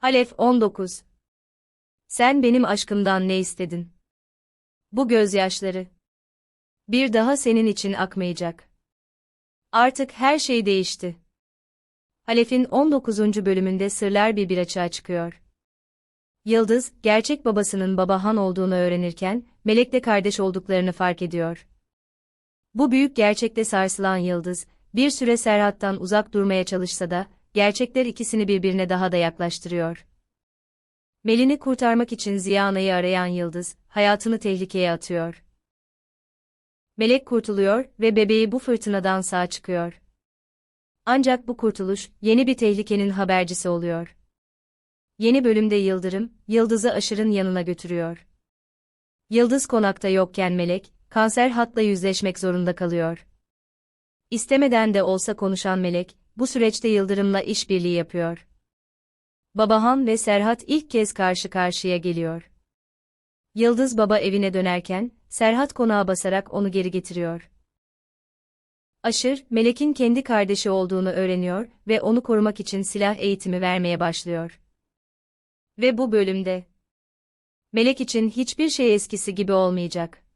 Halef 19. Sen benim aşkımdan ne istedin? Bu gözyaşları. Bir daha senin için akmayacak. Artık her şey değişti. Halef'in 19. bölümünde sırlar bir bir açığa çıkıyor. Yıldız, gerçek babasının baba Han olduğunu öğrenirken, Melek'le kardeş olduklarını fark ediyor. Bu büyük gerçekte sarsılan Yıldız, bir süre Serhat'tan uzak durmaya çalışsa da, gerçekler ikisini birbirine daha da yaklaştırıyor. Melini kurtarmak için Ziya Ana'yı arayan Yıldız, hayatını tehlikeye atıyor. Melek kurtuluyor ve bebeği bu fırtınadan sağ çıkıyor. Ancak bu kurtuluş, yeni bir tehlikenin habercisi oluyor. Yeni bölümde Yıldırım, Yıldız'ı Aşır'ın yanına götürüyor. Yıldız konakta yokken Melek, kanser hatla yüzleşmek zorunda kalıyor. İstemeden de olsa konuşan Melek, bu süreçte Yıldırım'la işbirliği yapıyor. Babahan ve Serhat ilk kez karşı karşıya geliyor. Yıldız baba evine dönerken, Serhat konağa basarak onu geri getiriyor. Aşır, Melek'in kendi kardeşi olduğunu öğreniyor ve onu korumak için silah eğitimi vermeye başlıyor. Ve bu bölümde Melek için hiçbir şey eskisi gibi olmayacak.